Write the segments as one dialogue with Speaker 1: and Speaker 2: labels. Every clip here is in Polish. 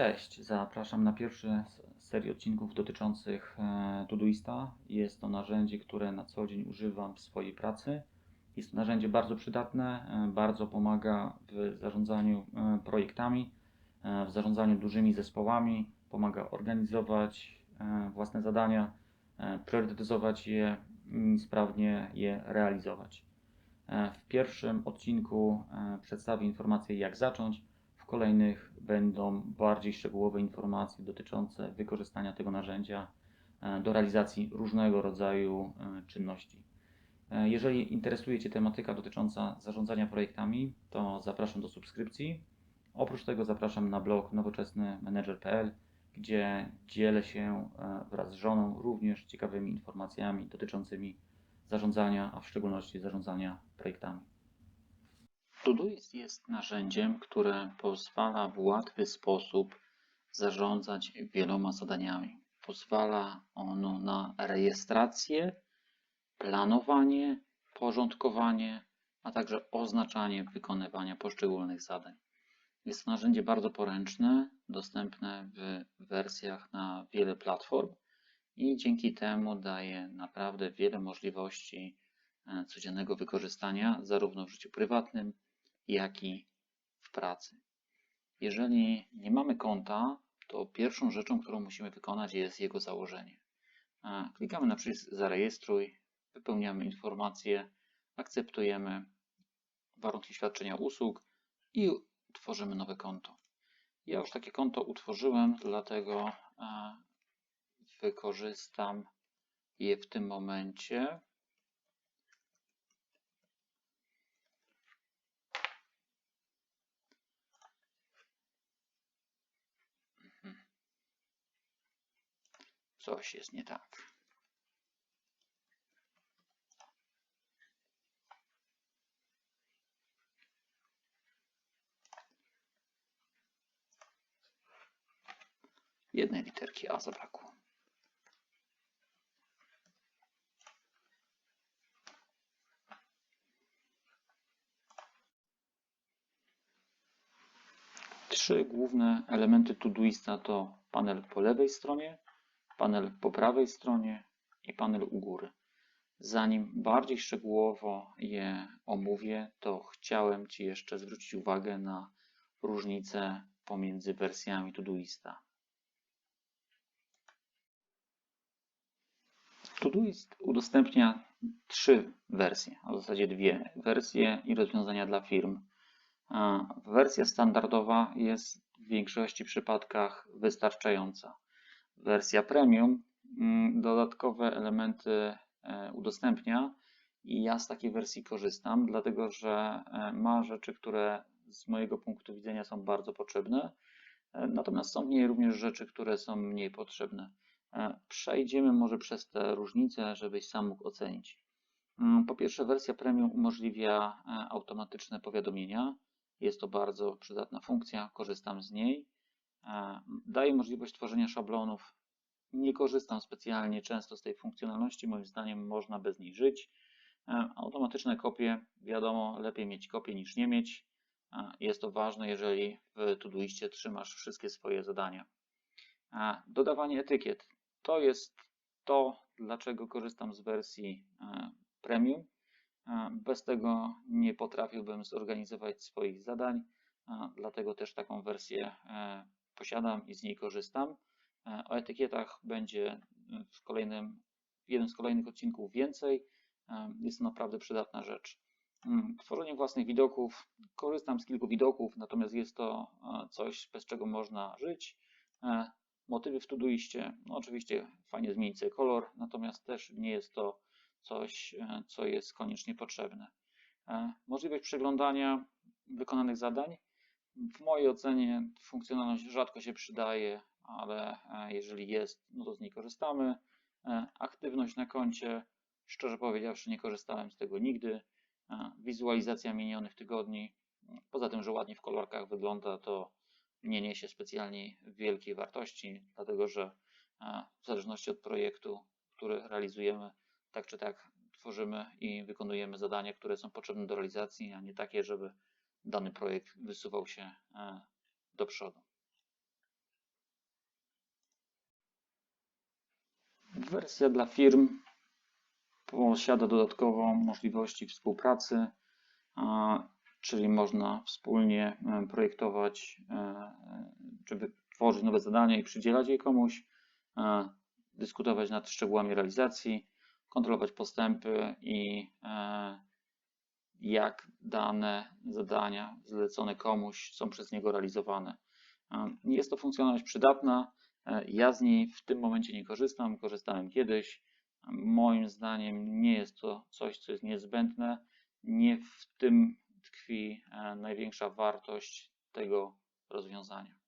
Speaker 1: Cześć, zapraszam na pierwszy z serii odcinków dotyczących e, Todoista. Jest to narzędzie, które na co dzień używam w swojej pracy. Jest to narzędzie bardzo przydatne, e, bardzo pomaga w zarządzaniu e, projektami, w zarządzaniu dużymi zespołami, pomaga organizować własne zadania, priorytetyzować je i sprawnie je realizować. W pierwszym odcinku przedstawię informacje, jak zacząć. Kolejnych będą bardziej szczegółowe informacje dotyczące wykorzystania tego narzędzia e, do realizacji różnego rodzaju e, czynności. E, Jeżeli interesuje Cię tematyka dotycząca zarządzania projektami, to zapraszam do subskrypcji. Oprócz tego zapraszam na blog nowoczesnymanager.pl, gdzie dzielę się wraz z żoną również ciekawymi informacjami dotyczącymi zarządzania, a w szczególności zarządzania projektami. Todoist jest narzędziem, które pozwala w łatwy sposób zarządzać wieloma zadaniami. Pozwala ono na rejestrację, planowanie, porządkowanie, a także oznaczanie wykonywania poszczególnych zadań. Jest to narzędzie bardzo poręczne, dostępne w wersjach na wiele platform i dzięki temu daje naprawdę wiele możliwości e, codziennego wykorzystania, zarówno w życiu prywatnym, jak i w pracy. Jeżeli nie mamy konta, to pierwszą rzeczą, którą musimy wykonać, jest jego założenie. Klikamy na przycisk Zarejestruj, wypełniamy informacje, akceptujemy warunki świadczenia usług i tworzymy nowe konto. Ja już takie konto utworzyłem, dlatego e, wykorzystam je w tym momencie. Coś jest nie tak. Jednej literki A zabrakło. Trzy główne elementy Todoista to panel po lewej stronie, panel po prawej stronie i panel u góry. Zanim bardziej szczegółowo je omówię, to chciałem Ci jeszcze zwrócić uwagę na różnice pomiędzy wersjami Todoista. Todoist udostępnia trzy wersje, a w zasadzie dwie wersje i rozwiązania dla firm. Wersja standardowa jest w większości przypadkach wystarczająca. Wersja premium mm, dodatkowe elementy e, udostępnia i ja z takiej wersji korzystam, dlatego że e, ma rzeczy, które z mojego punktu widzenia są bardzo potrzebne, e, natomiast są w niej również rzeczy, które są mniej potrzebne. Przejdziemy może przez te różnice, żebyś sam mógł ocenić. Mm, Po pierwsze, wersja premium umożliwia automatyczne powiadomienia. Jest to bardzo przydatna funkcja, korzystam z niej. Daje możliwość tworzenia szablonów. Nie korzystam specjalnie często z tej funkcjonalności, moim zdaniem można bez niej żyć. E, Automatyczne kopie, wiadomo, lepiej mieć kopię niż nie mieć. E, Jest to ważne, jeżeli w Todoistie trzymasz wszystkie swoje zadania. E, Dodawanie etykiet to jest to, dlaczego korzystam z wersji premium. Bez tego nie potrafiłbym zorganizować swoich zadań, dlatego też taką wersję posiadam i z niej korzystam. E, O etykietach będzie w kolejnym, w jednym z kolejnych odcinków więcej. E, Jest to naprawdę przydatna rzecz. Mm, Tworzenie własnych widoków. Korzystam z kilku widoków, natomiast jest to e, coś, bez czego można żyć. E, Motywy w Todoiście, no oczywiście fajnie zmienić sobie kolor, natomiast też nie jest to coś, e, co jest koniecznie potrzebne. E, Możliwość przeglądania wykonanych zadań. W mojej ocenie funkcjonalność rzadko się przydaje, ale e, jeżeli jest, no to z niej korzystamy. E, Aktywność na koncie, szczerze powiedziawszy, nie korzystałem z tego nigdy. E, Wizualizacja minionych tygodni, poza tym, że ładnie w kolorkach wygląda, to nie niesie specjalnie wielkiej wartości, dlatego że w zależności od projektu, który realizujemy, tak czy tak tworzymy i wykonujemy zadania, które są potrzebne do realizacji, a nie takie, żeby dany projekt wysuwał się e, do przodu. Wersja dla firm posiada dodatkowo możliwości współpracy, czyli można wspólnie e, projektować e, czy tworzyć nowe zadania i przydzielać je komuś, dyskutować nad szczegółami realizacji, kontrolować postępy i jak dane zadania zlecone komuś są przez niego realizowane. Jest to funkcjonalność przydatna. Ja z niej w tym momencie nie korzystam, korzystałem kiedyś. Moim zdaniem nie jest to coś, co jest niezbędne. Nie w tym tkwi e, największa wartość tego rozwiązania.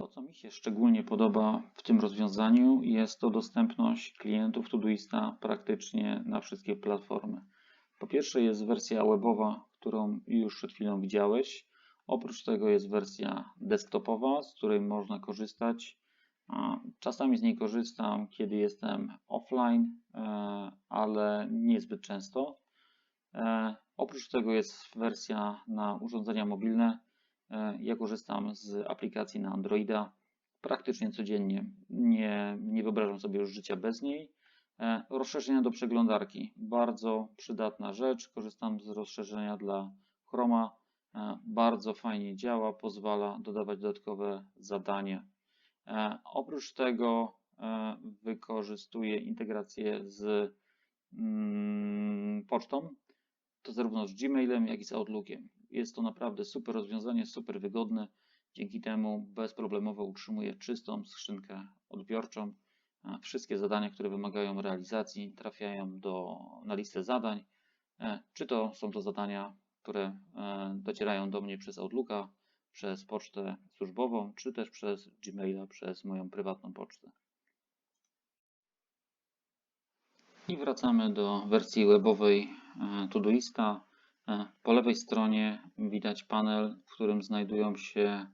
Speaker 1: To, co mi się szczególnie podoba w tym rozwiązaniu, jest to dostępność klientów Todoista praktycznie na wszystkie platformy. Po pierwsze jest wersja webowa, którą już przed chwilą widziałeś. Oprócz tego jest wersja desktopowa, z której można korzystać. Czasami z niej korzystam, kiedy jestem offline, e, ale niezbyt często. E, oprócz tego jest wersja na urządzenia mobilne. E, ja korzystam z aplikacji na Androida praktycznie codziennie. Nie, nie wyobrażam sobie już życia bez niej. Rozszerzenia do przeglądarki. Bardzo przydatna rzecz. Korzystam z rozszerzenia dla Chroma. Bardzo fajnie działa, pozwala dodawać dodatkowe zadania. E, oprócz tego e, wykorzystuję integrację z mm, pocztą, to zarówno z Gmailem, jak i z Outlookiem. Jest to naprawdę super rozwiązanie, super wygodne. Dzięki temu bezproblemowo utrzymuję czystą skrzynkę odbiorczą. E, wszystkie zadania, które wymagają realizacji, trafiają do, na listę zadań. Czy to są to zadania, które docierają do mnie przez Outlooka, przez pocztę służbową, czy też przez Gmaila, przez moją prywatną pocztę. I wracamy do wersji webowej e, Todoista. Po lewej stronie widać panel, w którym znajdują się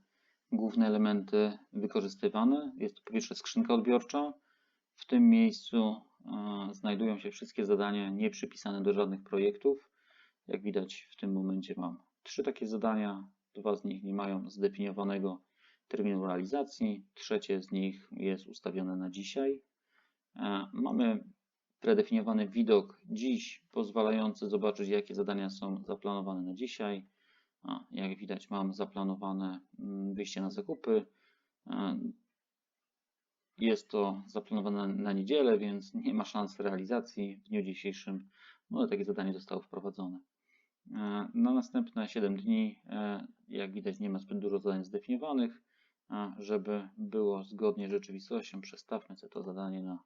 Speaker 1: główne elementy wykorzystywane. Jest to po pierwsze skrzynka odbiorcza. W tym miejscu znajdują się wszystkie zadania nieprzypisane do żadnych projektów. Jak widać w tym momencie mam trzy takie zadania. Dwa z nich nie mają zdefiniowanego terminu realizacji, trzecie z nich jest ustawione na dzisiaj. Mamy predefiniowany widok dziś, pozwalający zobaczyć, jakie zadania są zaplanowane na dzisiaj. Jak widać, mam zaplanowane mm, wyjście na zakupy. Jest to zaplanowane na niedzielę, więc nie ma szans realizacji w dniu dzisiejszym, no ale takie zadanie zostało wprowadzone. E, na następne 7 dni, e, jak widać, nie ma zbyt dużo zadań zdefiniowanych. Żeby było zgodnie z rzeczywistością, przestawmy sobie to zadanie na,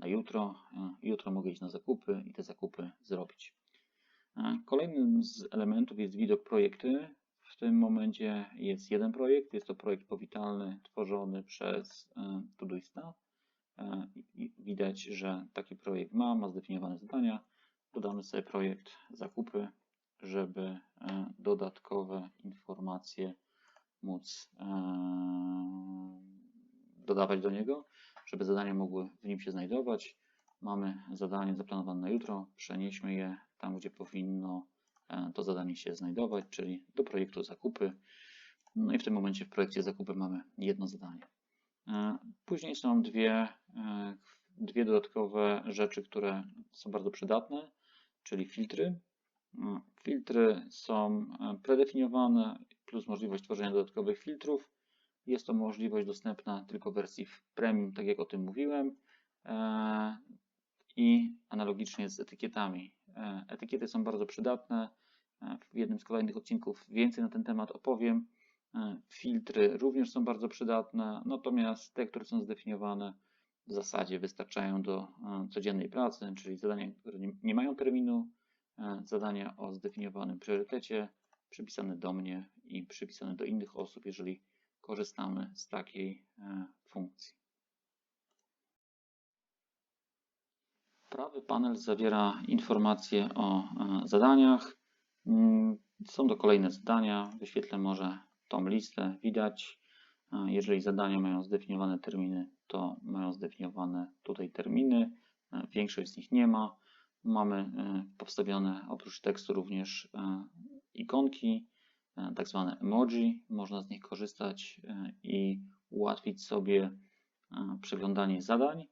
Speaker 1: na jutro. E, jutro mogę iść na zakupy i te zakupy zrobić. Kolejnym z elementów jest widok projekty. W tym momencie jest jeden projekt. Jest to projekt powitalny tworzony przez Todoista. Widać, że taki projekt ma, ma zdefiniowane zadania. Dodamy sobie projekt zakupy żeby e, dodatkowe informacje móc e, dodawać do niego, żeby zadania mogły w nim się znajdować. Mamy zadanie zaplanowane na jutro, przenieśmy je tam, gdzie powinno e, to zadanie się znajdować, czyli do projektu zakupy. No i w tym momencie w projekcie zakupy mamy jedno zadanie. Później są dwie, dwie dodatkowe rzeczy, które są bardzo przydatne, czyli filtry. Filtry są e, predefiniowane, plus możliwość tworzenia dodatkowych filtrów. Jest to możliwość dostępna tylko w wersji premium, tak jak o tym mówiłem. E, I analogicznie z etykietami. E, etykiety są bardzo przydatne. W jednym z kolejnych odcinków więcej na ten temat opowiem. Filtry również są bardzo przydatne, natomiast te, które są zdefiniowane, w zasadzie wystarczają do codziennej pracy, czyli zadania, które nie mają terminu, E, zadania o zdefiniowanym priorytecie przypisane do mnie i przypisane do innych osób, jeżeli korzystamy z takiej e, funkcji. Prawy panel zawiera informacje o e, zadaniach. Mm, są to kolejne zadania. Wyświetlę może tą listę. Widać, jeżeli zadania mają zdefiniowane terminy, to mają zdefiniowane tutaj terminy. Większość z nich nie ma. Mamy e, powstawione oprócz tekstu również e, ikonki, e, tak zwane emoji. Można z nich korzystać i ułatwić sobie e, przeglądanie zadań.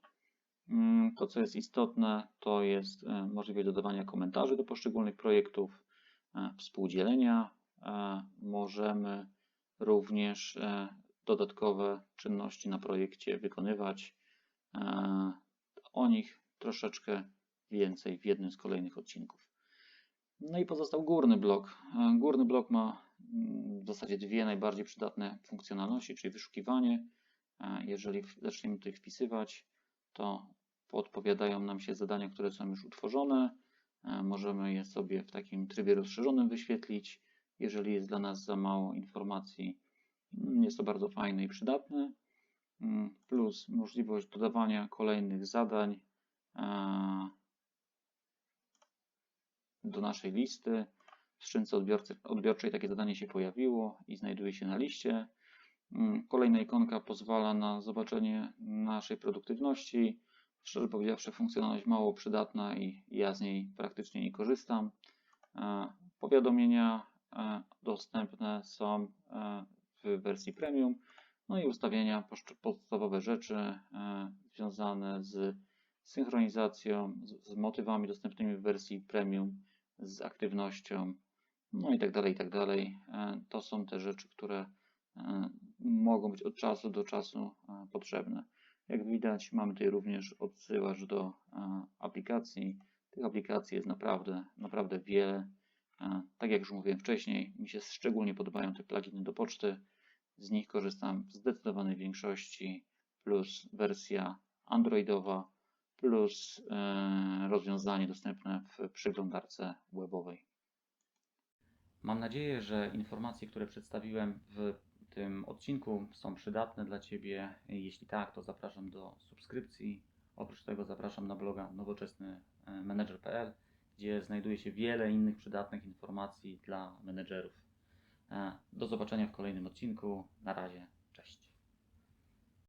Speaker 1: Mm, To, co jest istotne, to jest e, możliwość dodawania komentarzy do poszczególnych projektów, e, współdzielenia. E, Możemy również e, dodatkowe czynności na projekcie wykonywać. E, O nich troszeczkę więcej w jednym z kolejnych odcinków. No i pozostał górny blok. E, Górny blok ma w zasadzie dwie najbardziej przydatne funkcjonalności, czyli wyszukiwanie. E, Jeżeli zaczniemy tutaj wpisywać, to podpowiadają nam się zadania, które są już utworzone. E, Możemy je sobie w takim trybie rozszerzonym wyświetlić. Jeżeli jest dla nas za mało informacji, mm, jest to bardzo fajne i przydatne. Mm, Plus możliwość dodawania kolejnych zadań e, do naszej listy. W skrzynce odbiorcy, odbiorczej takie zadanie się pojawiło i znajduje się na liście. Mm, Kolejna ikonka pozwala na zobaczenie naszej produktywności. Szczerze powiedziawszy, funkcjonalność mało przydatna i ja z niej praktycznie nie korzystam. E, Powiadomienia e, dostępne są e, w wersji premium. No i ustawienia, podstawowe rzeczy związane z synchronizacją, z motywami dostępnymi w wersji premium, z aktywnością, no i tak dalej, i tak dalej. E, To są te rzeczy, które e, mogą być od czasu do czasu e, potrzebne. Jak widać, mamy tutaj również odsyłacz do aplikacji. Tych aplikacji jest naprawdę, naprawdę wiele. Tak jak już mówiłem wcześniej, mi się szczególnie podobają te pluginy do poczty. Z nich korzystam w zdecydowanej większości, plus wersja Androidowa, plus rozwiązanie dostępne w przeglądarce webowej. Mam nadzieję, że informacje, które przedstawiłem w tym odcinku są przydatne dla Ciebie. Jeśli tak, to zapraszam do subskrypcji. Oprócz tego zapraszam na bloga nowoczesnymanager.pl, gdzie znajduje się wiele innych przydatnych informacji dla menedżerów. E, Do zobaczenia w kolejnym odcinku. Na razie.